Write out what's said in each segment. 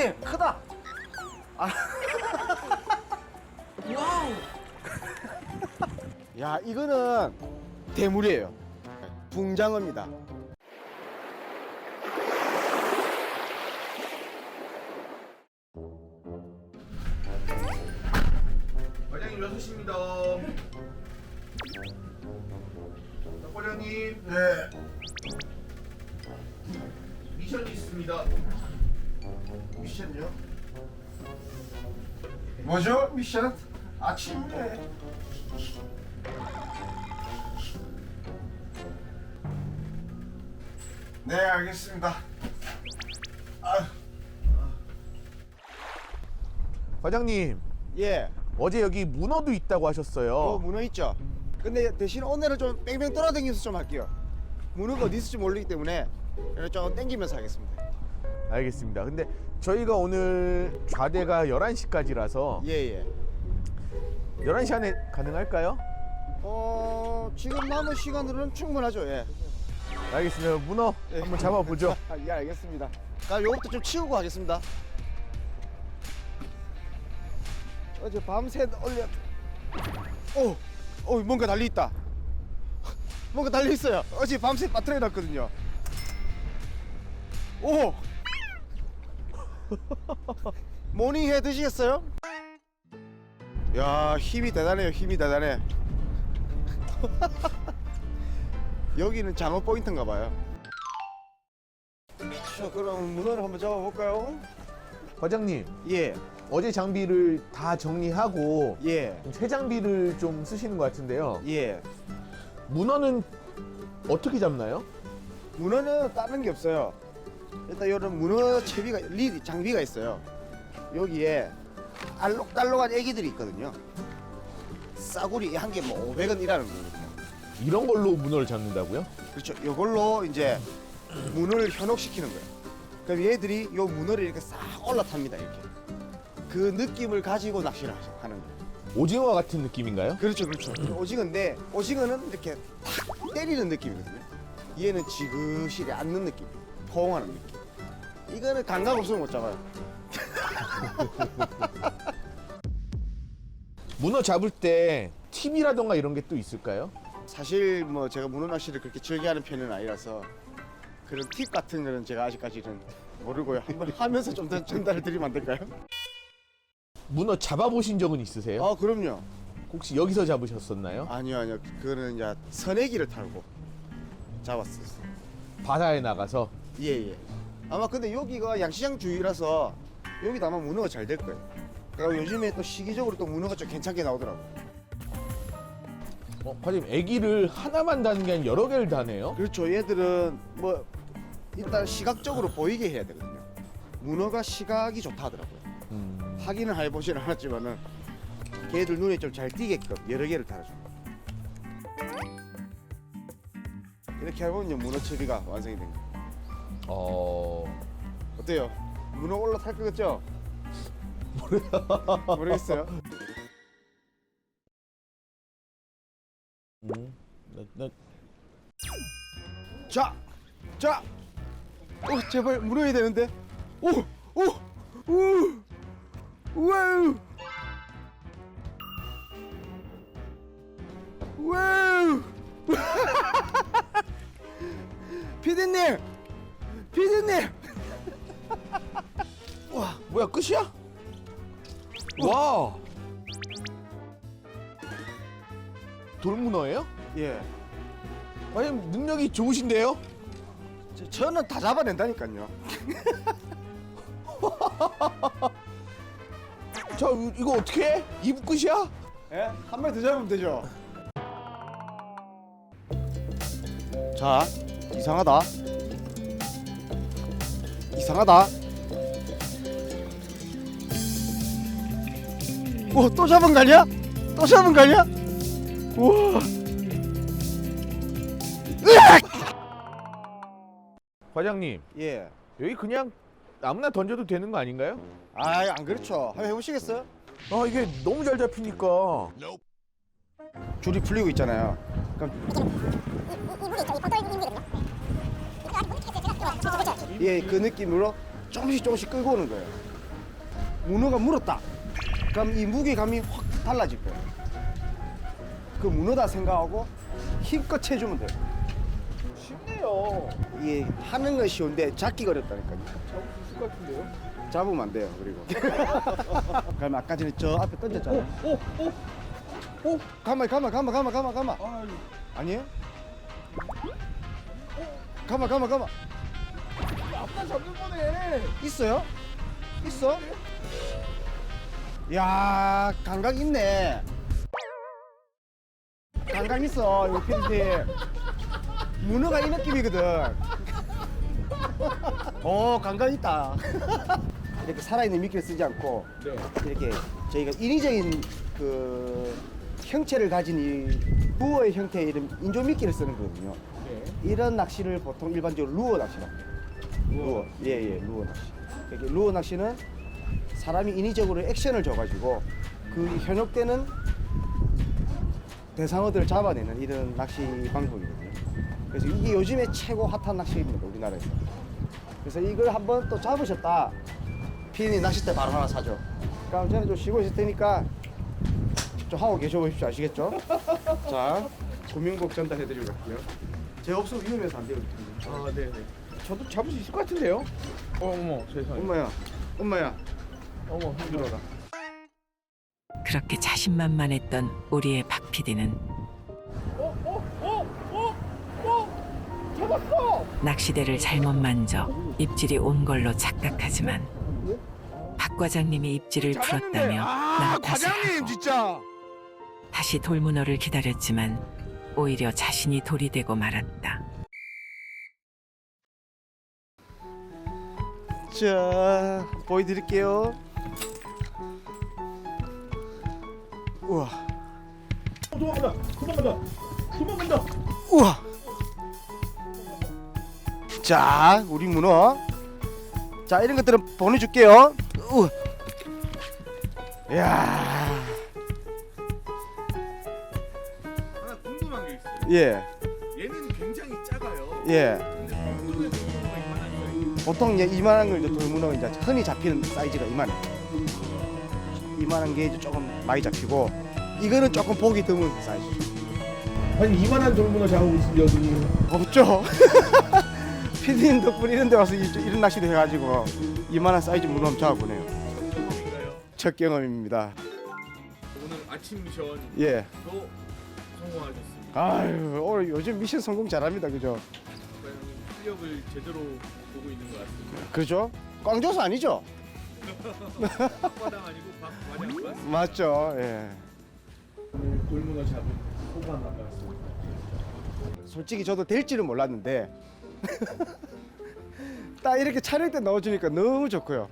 과장님 크다. 와우. 야 이거는 대물이에요. 붕장어입니다. 과장님 6시입니다. 과장님. 네. 미션이 있습니다. 미션요? 뭐죠 미션? 아침에. 네 알겠습니다. 과장님 예. 어제 여기 문어도 있다고 어 하셨어요. 문어 있죠. 근데 대신 오늘은 좀 뺑뺑 돌아다니면서 좀 할게요. 문어가 어디 있을지 모르기 때문에 좀 땡기면서 하겠습니다. 알겠습니다. 근데 저희가 오늘 좌대가 11시까지라서 예예. 11시 안에 가능할까요? 어 지금 남은 시간으로는 충분하죠. 예. 알겠습니다. 문어 예. 한번 잡아보죠. 아, 예 알겠습니다. 그럼 요것도 좀 치우고 하겠습니다. 어제 밤새 올려. 오, 오 뭔가 달리 있다. 뭔가 달리 있어요. 어제 밤새 빠뜨려 놨거든요. 오. 모닝 해 드시겠어요? 야 힘이 대단해요. 힘이 대단해. 여기는 장어 포인트인가 봐요. 자 그럼 문어를 한번 잡아볼까요? 과장님 예, 어제 장비를 다 정리하고 예, 새 장비를 좀 쓰시는 것 같은데요. 예. 문어는 어떻게 잡나요? 문어는 다른 게 없어요. 일단 이런 문어 채비가 리 장비가 있어요. 여기에 알록달록한 애기들이 있거든요. 싸구리 한 개 뭐 500원이라는 거거든요. 이런 걸로 문어를 잡는다고요? 그렇죠. 이걸로 이제 문어를 현혹시키는 거예요. 그럼 얘들이 요 문어를 이렇게 싹 올라탑니다. 이렇게. 그 느낌을 가지고 낚시를 하시- 하는 거예요. 오징어 같은 느낌인가요? 그렇죠, 그렇죠. 오징어인데 오징어는 이렇게 탁 때리는 느낌이거든요. 얘는 지그시 앉는 느낌, 포옹하는 느낌. 이거는 감각 없으면 못 잡아요. 문어 잡을 때 팁이라던가 이런 게 또 있을까요? 사실 뭐 제가 문어 낚시를 그렇게 즐겨하는 편은 아니라서 그런 팁 같은 거는 제가 아직까지는 모르고요. 한번 하면서 좀 더 전달을 드리면 안 될까요? 문어 잡아보신 적은 있으세요? 아, 그럼요. 혹시 여기서 잡으셨었나요? 아니요, 아니요. 그거는 이제 선애기를 탈고 잡았었어요. 바다에 나가서 예, 예. 아마 근데 여기가 양시장 주위라서 여기도 아마 문어가 잘 될 거예요. 그리고 요즘에 또 시기적으로 또 문어가 좀 괜찮게 나오더라고 요. 어, 과장님 애기를 하나만 다는 게 아니라 여러 개를 다네요? 그렇죠. 얘들은 뭐 일단 시각적으로 보이게 해야 되거든요. 문어가 시각이 좋다 하더라고요. 음, 확인을 해보지는 않았지만은 걔들 눈에 좀 잘 띄게끔 여러 개를 달아줘. 이렇게 이제 문어 채비가 완성이 된 거예요. 어... 어때요? 문어 올라탈 것 같죠? 모르겠어요. 음, 나, 나, 자, 자, 오 제발 물어야 되는데, 오, 오, 오, 와우, 와우, 피디님, 피디님, 뭐야 끝이야? 와 돌문어예요? 예, 과장님 능력이 좋으신데요? 저, 저는 다 잡아낸다니까요. 자 이- 이거 어떻게 해? 이부 끝이야? 예, 한 마리 더 잡으면 되죠. 자, 이상하다. 이상하다. 오, 또 잡은 거 아니야? 또 잡은 거 아니야? 우와. 과장님 예. 여기 그냥 아무나 던져도 되는 거 아닌가요? 아, 안 그렇죠. 한번 해보시겠어요? 아 이게 너무 잘 잡히니까 줄이 풀리고 있잖아요. 그럼 예, 그 느낌으로 조금씩 조금씩 끌고 오는 거예요. 문어가 물었다. 그럼 이 무게감이 확 달라질 거예요. 그 문어다 생각하고 힘껏 채주면 돼요. 쉽네요. 이게 하는 건 쉬운데 잡기가 어렵다니까요. 잡을 수 있을 것 같은데요? 잡으면 안 돼요. 그리고. 그럼 아까 전에 저 앞에 던졌잖아요. 오, 오, 가만 가만 가만 가만 가만 가만. 아, 아니에요? 가만 가만 가만. 아까 잡는 거네. 있어요? 있어? 야 감각 있네. 감각 있어 이거 피디님. 문어가 이 느낌이거든. 어 감각 있다. 이렇게 살아있는 미끼를 쓰지 않고 네. 이렇게 저희가 인위적인 그 형체를 가진 이 루어의 형태의 이런 인조 미끼를 쓰는 거거든요. 네. 이런 낚시를 보통 일반적으로 루어 낚시라고 해요. 루어. 예, 예, 루어 낚시. 이렇게 루어 낚시는 사람이 인위적으로 액션을 줘가지고 그 현혹되는 대상어들을 잡아내는 이런 낚시 방법이거든요. 그래서 이게 요즘에 최고 핫한 낚시입니다, 우리나라에서. 그래서 이걸 한번 또 잡으셨다. 피디님 낚싯대 바로 하나 사줘. 그럼 저는 좀 쉬고 있을 테니까 좀 하고 계셔 보십시오. 아시겠죠? 자, 고민곡 전달해드리고 갈게요. 제 없으면 위험해서 안 돼요. 아, 네, 네. 저도 잡을 수 있을 것 같은데요? 어, 어머, 세상에. 엄마야, 엄마야. 어머, 힘들어라. 그렇게 자신만만했던 우리의 박 PD는 어, 어, 어, 어, 어, 잡았어. 낚시대를 잘못 만져 입질이 온 걸로 착각하지만 박 과장님이 입질을 잡았는데. 풀었다며 아, 나 과장님 하고 진짜. 다시 돌문어를 기다렸지만 오히려 자신이 돌이 되고 말았다. 자, 보여드릴게요. 우와, 어, 도망간다. 도망간다. 도망간다. 우와. 자, 우리 문어. 자, 이런 것들은 보내줄게요. 우와. 이야, 하나 궁금한 게 있어요. 예, 얘는 굉장히 작아요. 예. 보통 이제 이만한 걸 이제 돌문어 이제 흔히 잡히는 사이즈가 이만해. 이만한 게 이제 조금 많이 잡히고, 이거는 조금 보기 드문 사이즈. 아니 이만한 돌문어 잡고 있으면 여기. 없죠. 피디님 덕분에 이런 데 와서 이- 이런 낚시도 해가지고 이만한 사이즈 문어 한번 잡아보네요. 첫 경험입니다. 오늘 아침 미션도 예. 성공하셨습니다. 아유 오늘 요즘 미션 성공 잘합니다, 그죠? 실력을 제대로 보고 있는 것 같습니다. 그죠? 꽝조사 아니죠? 박과당 아니고 박과장 맞습니다. 맞죠. 예. 돌문어 잡은 소감 한 말씀. 솔직히 저도 될지는 몰랐는데 딱 이렇게 촬영 때 넣어주니까 너무 좋고요.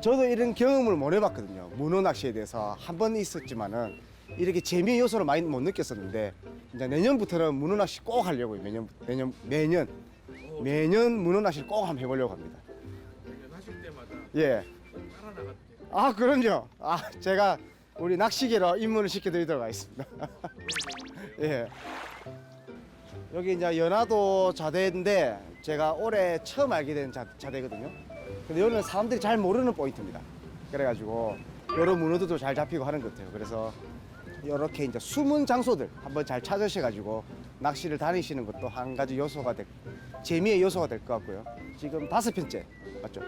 저도 이런 경험을 못 해봤거든요. 문어 낚시에 대해서 한 번 있었지만은 이렇게 재미 요소를 많이 못 느꼈었는데 이제 내년부터는 문어 낚시 꼭 하려고요. 매년 매년 매년 매년 문어 낚시를 꼭 한번 해보려고 합니다. 하실 때마다 예. 꼭 따라 나가도 돼요. 아 그럼요. 아 제가 우리 낚시계로 입문을 시켜드리도록 하겠습니다. 예. 여기 이제 연화도 자대인데 제가 올해 처음 알게 된 자, 자대거든요. 근데 여기는 사람들이 잘 모르는 포인트입니다. 그래가지고 여러 문어들도 잘 잡히고 하는 것 같아요. 그래서 이렇게 이제 숨은 장소들 한번 잘 찾으셔가지고 낚시를 다니시는 것도 한 가지 요소가 될 재미의 요소가 될 것 같고요. 지금 다섯 편째 맞죠?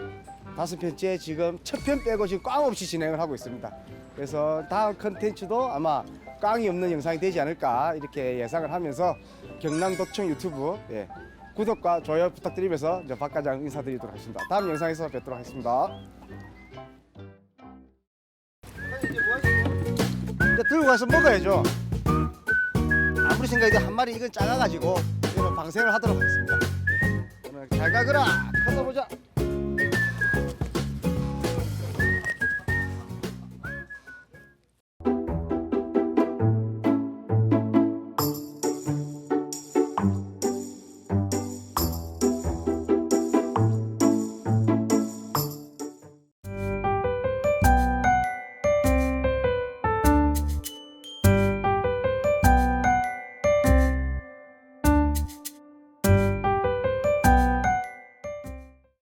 다섯 편째 지금 첫 편 빼고 지금 꽝 없이 진행을 하고 있습니다. 그래서 다음 컨텐츠도 아마 꽝이 없는 영상이 되지 않을까 이렇게 예상을 하면서 경남도청 유튜브 예, 구독과 좋아요 부탁드리면서 이제 박 과장 인사드리도록 하겠습니다. 다음 영상에서 뵙도록 하겠습니다. 이제 들고 가서 먹어야죠. 아무리 생각해도 한 마리 이건 작아가지고 방생을 하도록 하겠습니다. 잘 가거라. 커서 보자.